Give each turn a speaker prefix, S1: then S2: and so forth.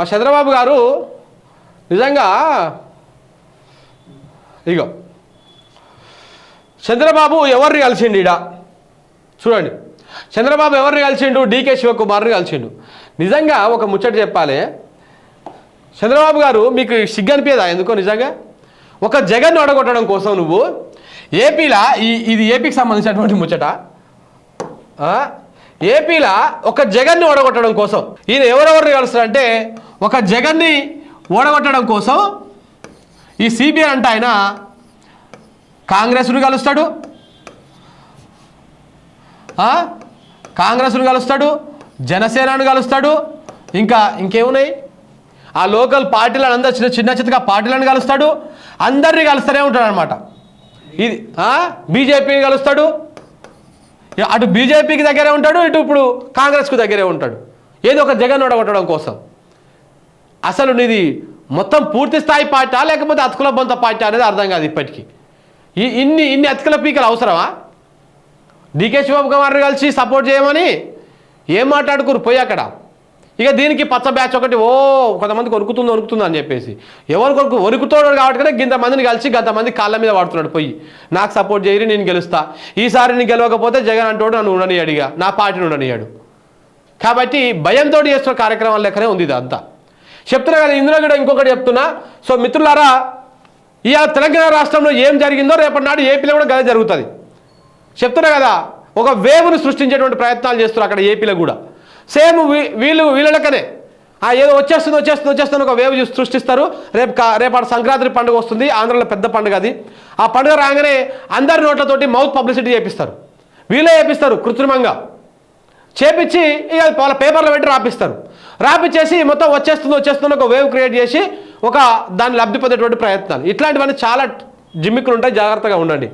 S1: మా చంద్రబాబు గారు నిజంగా ఇగో చంద్రబాబు ఎవరిని కలిసిండు ఈడ? చూడండి చంద్రబాబు ఎవరిని కలిసిండు? డీకే శివకుమార్ని కలిసిండు. నిజంగా ఒక ముచ్చట చెప్పాలి. చంద్రబాబు గారు మీకు సిగ్గు అనిపించదా ఎందుకో నిజంగా? ఒక జగన్ ఒడగొట్టడం కోసం నువ్వు ఏపీలా ఈ ఇది ఏపీకి సంబంధించినటువంటి ముచ్చట? ఏపీలో ఒక జగన్ని ఓడగొట్టడం కోసం. ఈయన ఎవరెవరిని కలుస్తారంటే ఒక జగన్ని ఓడగొట్టడం కోసం ఈ సిబిఐ అంటే ఆయన కాంగ్రెస్ను కలుస్తాడు. కాంగ్రెస్ను కలుస్తాడు జనసేనను కలుస్తాడు ఇంకా ఇంకేమున్నాయి? ఆ లోకల్ పార్టీలను అందరు చిన్న చిన్న చిన్నగా పార్టీలను కలుస్తాడు అందరినీ కలుస్తూనే ఉంటాడు అనమాట ఇది బీజేపీని కలుస్తాడు అటు బీజేపీకి దగ్గరే ఉంటాడు ఇటు ఇప్పుడు కాంగ్రెస్కు దగ్గరే ఉంటాడు. ఏదో ఒక జగన్ ఓడగొట్టడం కోసం. అసలు నీది మొత్తం పూర్తి స్థాయి పార్టీ లేకపోతే అతుకుల బొంత పార్టీ అనేది అర్థం కాదు ఇప్పటికీ. ఈ ఇన్ని ఇన్ని అతుకుల పీకలు అవసరమా? డికే శివకుమార్ కలిసి సపోర్ట్ చేయమని ఏం మాట్లాడుకురు? పోయి అక్కడ. ఇక దీనికి పచ్చ బ్యాచ్ ఒకటి ఓ కొంతమంది కొరుకుతుంది వరుకుతుంది అని చెప్పేసి. ఎవరు కొరకు వరుకుతాడు కాబట్టి గింత మందిని కలిసి గంతమంది కాళ్ళ మీద పడుతున్నాడు పోయి. నాకు సపోర్ట్ చేయరి నేను గెలుస్తా. ఈసారి నేను గెలవకపోతే జగన్ అంటోడు నన్ను ఉండనియాడుగా నా పార్టీని ఉండనియాడు. కాబట్టి భయంతో చేస్తున్న కార్యక్రమం లెక్కనే ఉంది ఇదంతా చెప్తున్నా కదా ఇందులో కూడా ఇంకొకటి చెప్తున్నా. సో మిత్రులారా ఇవాళ తెలంగాణ రాష్ట్రంలో ఏం జరిగిందో రేపటి నాడు ఏపీలో కూడా గదే జరుగుతుంది. చెప్తున్నా కదా ఒక వేవ్ను సృష్టించేటువంటి ప్రయత్నాలు చేస్తున్నారు అక్కడ ఏపీలో కూడా. సేమ్ వీ- వీళ్ళు వీళ్ళ లెక్కనే ఆ ఏదో వచ్చేస్తుంది వచ్చేస్తుంది వచ్చేస్తుంది ఒక వేవ్ చూసి సృష్టిస్తారు. రేపు కా- రేపు సంక్రాంతి పండుగ వస్తుంది ఆంధ్రలో పెద్ద పండుగ అది. ఆ పండుగ రాగానే అందరి నోట్లతోటి మౌత్ పబ్లిసిటీ చేపిస్తారు. వీళ్ళే చేపిస్తారు కృత్రిమంగా. చేపించి ఇక వాళ్ళ పేపర్లో పెట్టి రాపిస్తారు. రాపిచ్చేసి మొత్తం వచ్చేస్తుంది వచ్చేస్తుంది ఒక వేవ్ క్రియేట్ చేసి ఒక దాన్ని లబ్ధి పొందేటువంటి ప్రయత్నాలు. ఇట్లాంటివన్నీ చాలా జిమ్మిక్కులు ఉంటాయి జాగ్రత్తగా ఉండండి.